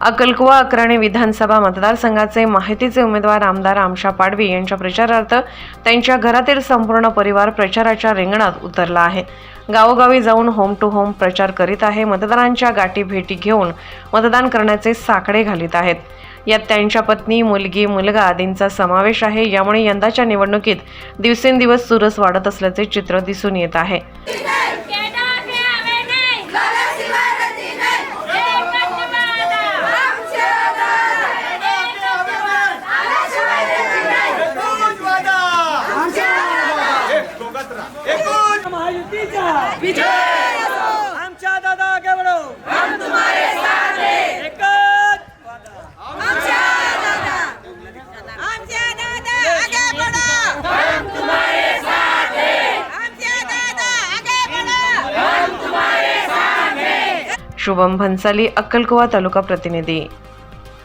अकलकुवा अक्राणे विधानसभा मतदारसंघाचे माहितीचे उमेदवार आमदार आमशा पाडवी यांच्या प्रचारार्थ त्यांच्या घरातील संपूर्ण परिवार प्रचाराच्या रिंगणात उतरला आहे. गावोगावी जाऊन होम टू होम प्रचार करीत आहे. मतदारांच्या गाठी भेटी घेऊन मतदान करण्याचे साकडे घालीत आहेत. यात त्यांच्या पत्नी मुलगी मुलगा आदींचा समावेश आहे. यामुळे यंदाच्या निवडणुकीत दिवसेंदिवस चुरस वाढत असल्याचे चित्र दिसून येत आहे. आमच्या दादा आगे बढो हम तुम्हारे साथ हैं। एकच. वादा. आमच्या दादा आगे बढ़ो हम तुम्हारे साथ हैं। आमच्या दादा आगे बढ़ो शुभम भन्साली अक्कलकुवा तालुका प्रतिनिधी।